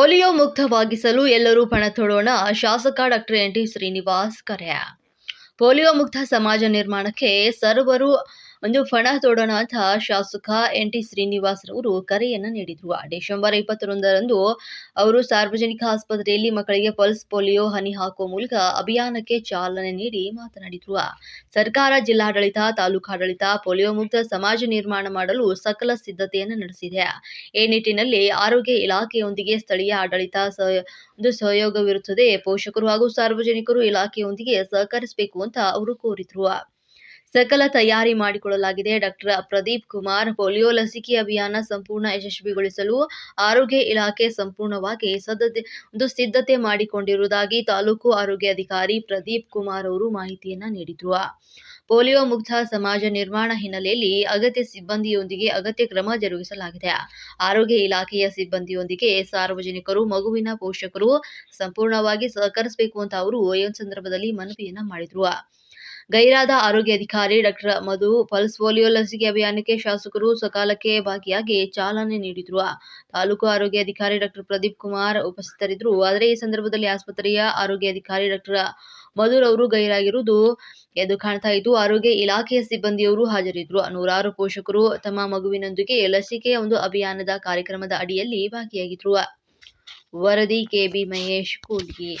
Polio ಮುಕ್ತವಾಗಿಸಲು ಎಲ್ಲರೂ ಪಣ ತೊಡೋಣ. ಶಾಸಕ ಡಾಕ್ಟರ್ ಎನ್ ಟಿ ಶ್ರೀನಿವಾಸ್ ಕರೆ. ಪೋಲಿಯೋ ಮುಕ್ತ ಸಮಾಜ ನಿರ್ಮಾಣಕ್ಕೆ ಸರ್ವರು ಒಂದು ಫಣ ತೊಡೋಣ ಅಂತ ಶಾಸಕ ಎನ್ ಟಿ ಶ್ರೀನಿವಾಸ್ ರವರು ಕರೆಯನ್ನ ನೀಡಿದ್ರು. ಡಿಸೆಂಬರ್ ಇಪ್ಪತ್ತೊಂದರಂದು ಅವರು ಸಾರ್ವಜನಿಕ ಆಸ್ಪತ್ರೆಯಲ್ಲಿ ಮಕ್ಕಳಿಗೆ ಪಲ್ಸ್ ಪೋಲಿಯೋ, ಹನಿ ಹಾಕುವ ಮೂಲಕ ಅಭಿಯಾನಕ್ಕೆ ಚಾಲನೆ ನೀಡಿ ಮಾತನಾಡಿದ್ರು. ಸರ್ಕಾರ, ಜಿಲ್ಲಾಡಳಿತ, ತಾಲೂಕಾಡಳಿತ ಪೋಲಿಯೋ ಮುಕ್ತ ಸಮಾಜ ನಿರ್ಮಾಣ ಮಾಡಲು ಸಕಲ ಸಿದ್ಧತೆಯನ್ನು ನಡೆಸಿದೆ. ಈ ನಿಟ್ಟಿನಲ್ಲಿ ಆರೋಗ್ಯ ಇಲಾಖೆಯೊಂದಿಗೆ ಸ್ಥಳೀಯ ಆಡಳಿತ ಒಂದು ಸಹಯೋಗವಿರುತ್ತದೆ. ಪೋಷಕರು ಹಾಗೂ ಸಾರ್ವಜನಿಕರು ಇಲಾಖೆಯೊಂದಿಗೆ ಸಹಕರಿಸಬೇಕು ಅಂತ ಅವರು ಕೋರಿದ್ರು. ಸಕಲ ತಯಾರಿ ಮಾಡಿಕೊಳ್ಳಲಾಗಿದೆ. ಡಾಕ್ಟರ್ ಪ್ರದೀಪ್ ಕುಮಾರ್, ಪೋಲಿಯೋ ಲಸಿಕೆ ಅಭಿಯಾನ ಸಂಪೂರ್ಣ ಯಶಸ್ವಿಗೊಳಿಸಲು ಆರೋಗ್ಯ ಇಲಾಖೆ ಸಂಪೂರ್ಣವಾಗಿ ಸದ್ಧತೆ ಒಂದು ಸಿದ್ಧತೆ ಮಾಡಿಕೊಂಡಿರುವುದಾಗಿ ತಾಲೂಕು ಆರೋಗ್ಯ ಅಧಿಕಾರಿ ಪ್ರದೀಪ್ ಕುಮಾರ್ ಅವರು ಮಾಹಿತಿಯನ್ನ ನೀಡಿದ್ರು. ಪೋಲಿಯೋ ಮುಕ್ತ ಸಮಾಜ ನಿರ್ಮಾಣ ಹಿನ್ನೆಲೆಯಲ್ಲಿ ಅಗತ್ಯ ಸಿಬ್ಬಂದಿಯೊಂದಿಗೆ ಅಗತ್ಯ ಕ್ರಮ ಜರುಗಿಸಲಾಗಿದೆ. ಆರೋಗ್ಯ ಇಲಾಖೆಯ ಸಿಬ್ಬಂದಿಯೊಂದಿಗೆ ಸಾರ್ವಜನಿಕರು, ಮಗುವಿನ ಪೋಷಕರು ಸಂಪೂರ್ಣವಾಗಿ ಸಹಕರಿಸಬೇಕು ಅಂತ ಅವರು ಈ ಸಂದರ್ಭದಲ್ಲಿ ಮನವಿಯನ್ನ ಮಾಡಿದ್ರು. ಗೈರಾದ ಆರೋಗ್ಯ ಅಧಿಕಾರಿ ಡಾಕ್ಟರ್ ಮಧು ಪಲ್ಸ್ ಪೋಲಿಯೋ ಲಸಿಕೆ ಅಭಿಯಾನಕ್ಕೆ ಶಾಸಕರು ಸಕಾಲಕ್ಕೆ ಭಾಗಿಯಾಗಿ ಚಾಲನೆ ನೀಡಿದ್ರು. ತಾಲೂಕು ಆರೋಗ್ಯ ಅಧಿಕಾರಿ ಡಾಕ್ಟರ್ ಪ್ರದೀಪ್ ಕುಮಾರ್ ಉಪಸ್ಥಿತರಿದ್ದರು. ಆದರೆ ಈ ಸಂದರ್ಭದಲ್ಲಿ ಆಸ್ಪತ್ರೆಯ ಆರೋಗ್ಯ ಅಧಿಕಾರಿ ಡಾಕ್ಟರ್ ಮಧುರ್ ಅವರು ಗೈರಾಗಿರುವುದು ಎದ್ದು ಕಾಣ್ತಾ ಇದ್ದು, ಆರೋಗ್ಯ ಇಲಾಖೆಯ ಸಿಬ್ಬಂದಿಯವರು ಹಾಜರಿದ್ದರು. ನೂರಾರು ಪೋಷಕರು ತಮ್ಮ ಮಗುವಿನೊಂದಿಗೆ ಲಸಿಕೆ ಒಂದು ಅಭಿಯಾನದ ಕಾರ್ಯಕ್ರಮದ ಅಡಿಯಲ್ಲಿ ಭಾಗಿಯಾಗಿದ್ರು. ವರದಿ ಕೆಬಿ ಮಹೇಶ್ ಕೂಲ್ಗಿ